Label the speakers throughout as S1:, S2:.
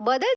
S1: બધા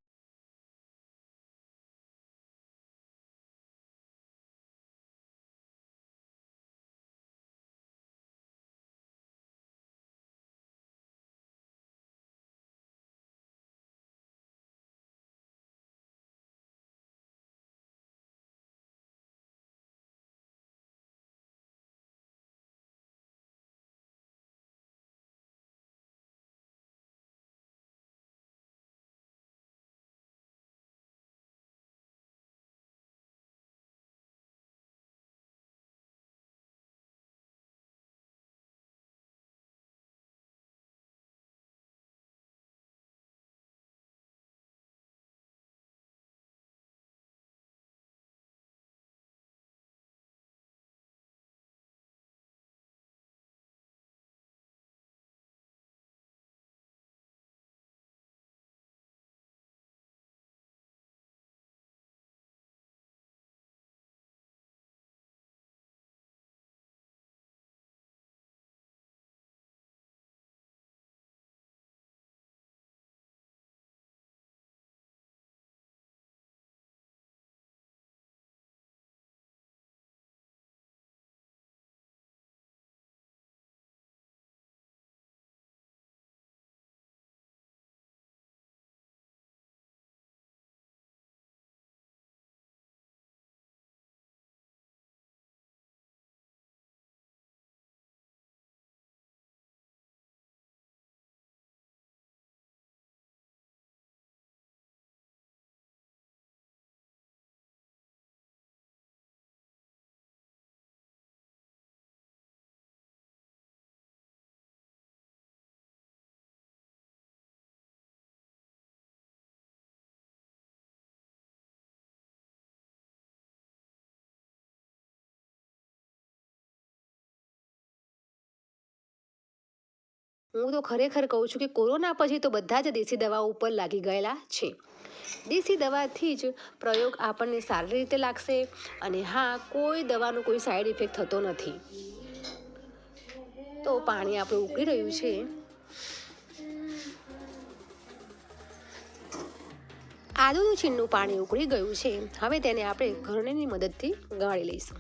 S1: હું તો ખરેખર કહું છું કે કોરોના પછી તો બધા જ દેશી દવાઓ ઉપર લાગી ગયેલા છે. દેશી દવાથી જ પ્રયોગ આપણને સારી રીતે લાગશે અને હા, કોઈ દવાનો કોઈ સાઈડ ઇફેક્ટ થતો નથી. તો પાણી આપણું ઉકળી રહ્યું છે. આદુનું છીણનું પાણી ઉકળી ગયું છે. હવે તેને આપણે ઘરણીની મદદથી ગાળી લઈશું.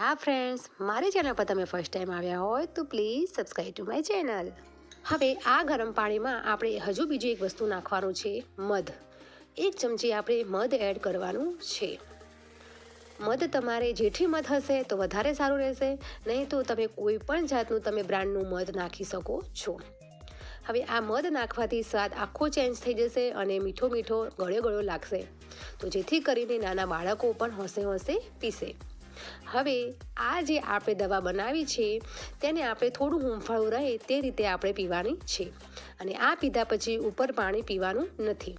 S1: હા ફ્રેન્ડ્સ મારી ચેનલ પર તમે ફર્સ્ટ ટાઈમ આવ્યા હોય તો please subscribe to my channel હવે આ ગરમ પાણીમાં આપણે હજુ બીજી એક વસ્તુ નાખવાનું છે, મધ. એક ચમચી આપણે મધ એડ કરવાનું છે. મધ તમારે જેઠી મધ હશે તો વધારે સારું રહેશે, નહીં તો તમે કોઈ પણ જાતનું તમે બ્રાન્ડનું મધ નાખી શકો છો. હવે આ મધ નાખવાથી સ્વાદ આખો ચેન્જ થઈ જશે અને મીઠો મીઠો ગળ્યો ગળ્યો લાગશે. તો જેથી કરીને નાના બાળકો પણ હોંશે હોંશે પીશે. હવે આ જે આપણે દવા બનાવી છે, તેને આપણે થોડું હૂંફાળું રહે તે રીતે આપણે પીવાની છે. અને આ પીધા પછી ઉપર પાણી પીવાનું નથી.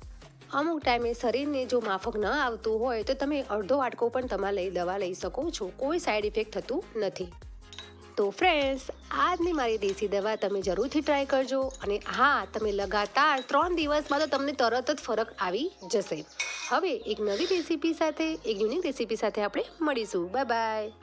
S1: અમુક ટાઈમે શરીરને જો માફક ન આવતું હોય, તો તમે અડધો વાટકો પણ તમારે લઈ, દવા લઈ શકો છો. કોઈ સાઈડ ઇફેક્ટ થતું નથી. તો ફ્રેન્ડ્સ આજની મારી દેશી દવા તમે જરૂરથી ટ્રાય કરજો. અને હા, તમે લગાતાર ત્રણ દિવસમાં તો તમને તરત જ ફરક આવી જશે. હવે એક નવી રેસીપી સાથે એક યુનિક રેસીપી સાથે આપણે મળીશું. Bye bye.